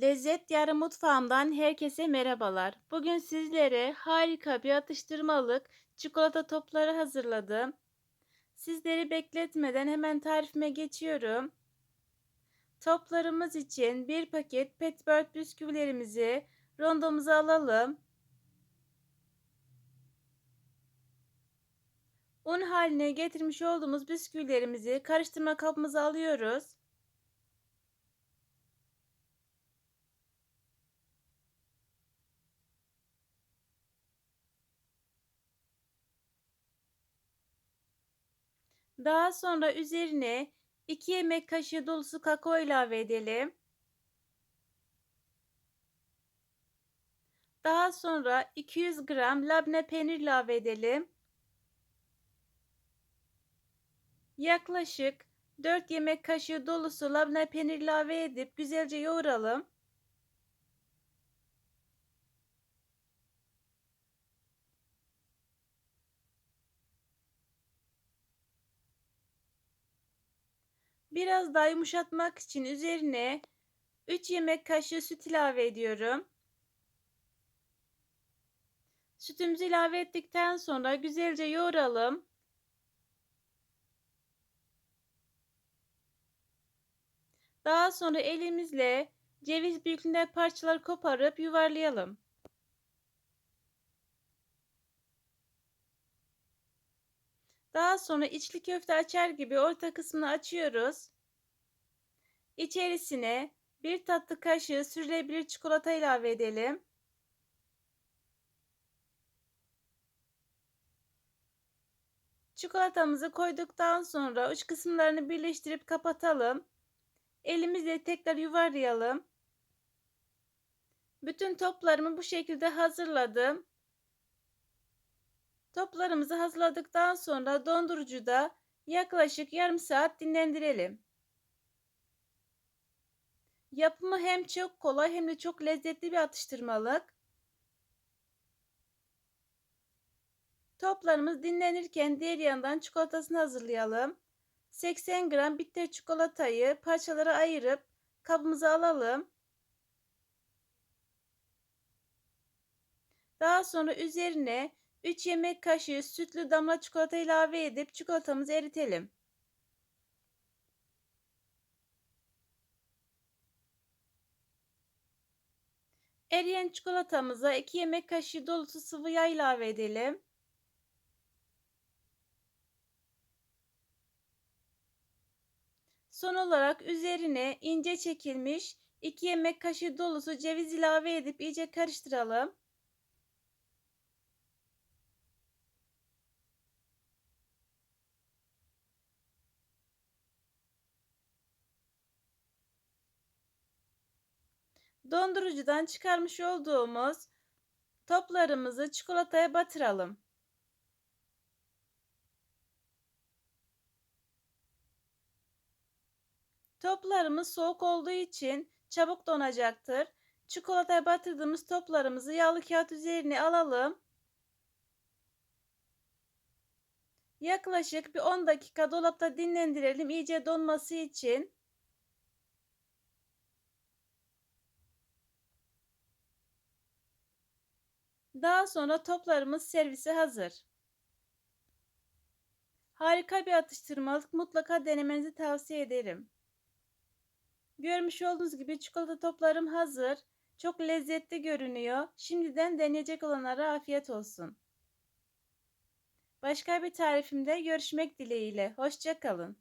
Lezzet Diyarı Mutfağımdan herkese merhabalar. Bugün sizlere harika bir atıştırmalık çikolata topları hazırladım. Sizleri bekletmeden hemen tarifime geçiyorum. Toplarımız için bir paket petibör bisküvilerimizi rondomuza alalım. Un haline getirmiş olduğumuz bisküvilerimizi karıştırma kabımıza alıyoruz. Daha sonra üzerine 2 yemek kaşığı dolusu kakao ilave edelim. Daha sonra 200 gram labne peynir ilave edelim. Yaklaşık 4 yemek kaşığı dolusu labne peynir ilave edip güzelce yoğuralım. Biraz daha yumuşatmak için üzerine 3 yemek kaşığı süt ilave ediyorum. Sütümüzü ilave ettikten sonra güzelce yoğuralım. Daha sonra elimizle ceviz büyüklüğünde parçalar koparıp yuvarlayalım. Daha sonra içli köfte açar gibi orta kısmını açıyoruz. İçerisine bir tatlı kaşığı sürülebilir çikolata ilave edelim. Çikolatamızı koyduktan sonra uç kısımlarını birleştirip kapatalım. Elimizle tekrar yuvarlayalım. Bütün toplarımı bu şekilde hazırladım. Toplarımızı hazırladıktan sonra dondurucuda yaklaşık yarım saat dinlendirelim. Yapımı hem çok kolay hem de çok lezzetli bir atıştırmalık. Toplarımız dinlenirken diğer yandan çikolatasını hazırlayalım. 80 gram bitter çikolatayı parçalara ayırıp kabımıza alalım. Daha sonra üzerine 3 yemek kaşığı sütlü damla çikolata ilave edip çikolatamızı eritelim. Eriyen çikolatamıza 2 yemek kaşığı dolusu sıvı yağ ilave edelim. Son olarak üzerine ince çekilmiş 2 yemek kaşığı dolusu ceviz ilave edip iyice karıştıralım. Dondurucudan çıkarmış olduğumuz toplarımızı çikolataya batıralım. Toplarımız soğuk olduğu için çabuk donacaktır. Çikolataya batırdığımız toplarımızı yağlı kağıt üzerine alalım. Yaklaşık bir 10 dakika dolapta dinlendirelim iyice donması için. Daha sonra toplarımız servise hazır. Harika bir atıştırmalık mutlaka denemenizi tavsiye ederim. Görmüş olduğunuz gibi çikolata toplarım hazır. Çok lezzetli görünüyor. Şimdiden deneyecek olanlara afiyet olsun. Başka bir tarifimde görüşmek dileğiyle. Hoşçakalın.